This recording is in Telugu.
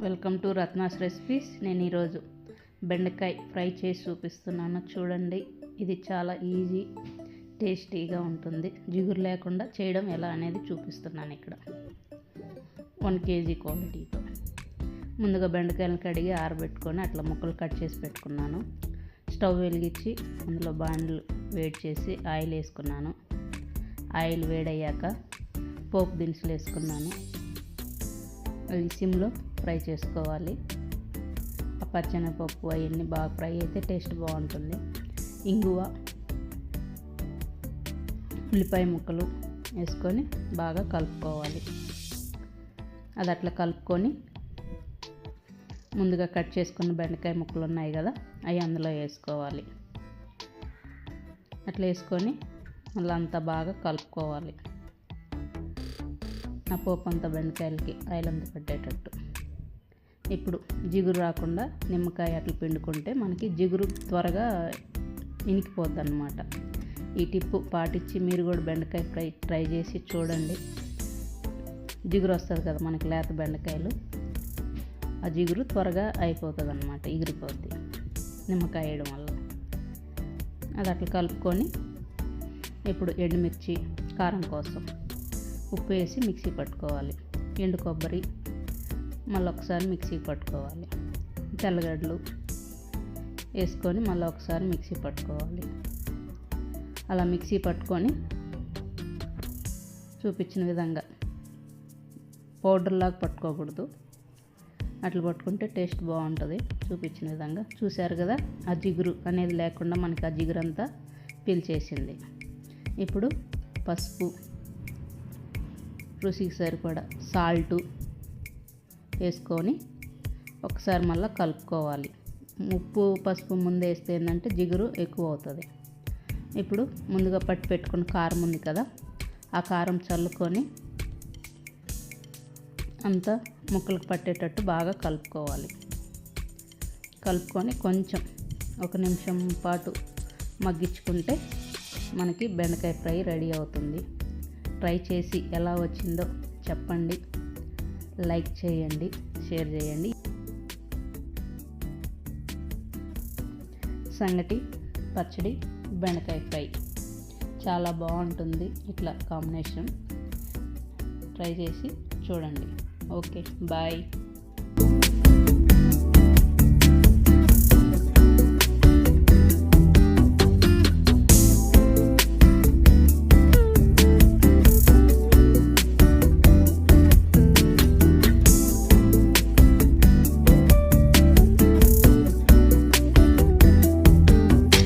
Welcome to Ratna's recipes. నేను ఈరోజు బెండకాయ ఫ్రై చేసి చూపిస్తున్నాను. చూడండి ఇది చాలా ఈజీ టేస్టీగా ఉంటుంది. జిగురు లేకుండా చేయడం ఎలా అనేది చూపిస్తున్నాను ఇక్కడ. వన్ కేజీ క్వాలిటీతో ముందుగా బెండకాయలను కడిగి ఆరబెట్టుకొని అట్లా ముక్కలు కట్ చేసి పెట్టుకున్నాను. స్టవ్ వెలిగించి అందులో బాండ్లు వేడి చేసి ఆయిల్ వేసుకున్నాను. ఆయిల్ వేడయ్యాక పోపు దినుసులు వేసుకున్నాను. అవి సిమ్లో ఫ్రై చేసుకోవాలి. ఆ పచ్చెనపప్పు అవన్నీ బాగా ఫ్రై అయితే టేస్ట్ బాగుంటుంది. ఇంగువ ఉల్లిపాయ ముక్కలు వేసుకొని బాగా కలుపుకోవాలి. అది అట్లా కలుపుకొని ముందుగా కట్ చేసుకున్న బెండకాయ ముక్కలు ఉన్నాయి కదా అవి అందులో వేసుకోవాలి. అట్లా వేసుకొని మళ్ళీ అంతా బాగా కలుపుకోవాలి. ఆ పోపు అంతా బెండకాయలకి ఆయిల్ అంతా పెట్టేటట్టు. ఇప్పుడు జిగురు రాకుండా నిమ్మకాయ అట్లా పిండుకుంటే మనకి జిగురు త్వరగా ఇనికిపోద్ది అనమాట ఈ టిప్పు పాటించి మీరు కూడా బెండకాయ ఫ్రై ట్రై చేసి చూడండి. జిగురు వస్తుంది కదా మనకి లేత బెండకాయలు. ఆ జిగురు త్వరగా అయిపోతుంది అనమాట ఎగిరిపోద్ది నిమ్మకాయ వేయడం వల్ల. అది అట్లా కలుపుకొని ఇప్పుడు ఎండుమిర్చి కారం కోసం ఉప్పు వేసి మిక్సీ పట్టుకోవాలి. ఎండు కొబ్బరి మళ్ళీ ఒకసారి మిక్సీ పట్టుకోవాలి. తెల్లగడ్డలు వేసుకొని మళ్ళీ ఒకసారి మిక్సీ పట్టుకోవాలి. అలా మిక్సీ పట్టుకొని చూపించిన విధంగా పౌడర్లాగా పట్టుకోకూడదు. అట్లా పట్టుకుంటే టేస్ట్ బాగుంటుంది. చూపించిన విధంగా చూశారు కదా ఆ జిగురు అనేది లేకుండా మనకి ఆ జిగురు అంతా పీల్చేసింది. ఇప్పుడు పసుపు రుచికి సరిపడా సాల్టు వేసుకొని ఒకసారి మళ్ళీ కలుపుకోవాలి. ఉప్పు పసుపు ముందు వేస్తే ఏంటంటే జిగురు ఎక్కువ అవుతుంది. ఇప్పుడు ముందుగా పట్టి పెట్టుకున్న కారం ఉంది కదా ఆ కారం చల్లుకొని అంతా ముక్కలకు పట్టేటట్టు బాగా కలుపుకోవాలి. కలుపుకొని కొంచెం ఒక నిమిషం పాటు మగ్గించుకుంటే మనకి బెండకాయ ఫ్రై రెడీ అవుతుంది. ట్రై చేసి ఎలా వచ్చిందో చెప్పండి. లైక్ చేయండి షేర్ చేయండి. సంగటి పచ్చడి బెండకాయ ఫ్రై. చాలా బాగుంటుంది ఇట్లా కాంబినేషన్. ట్రై చేసి చూడండి. Okay bye.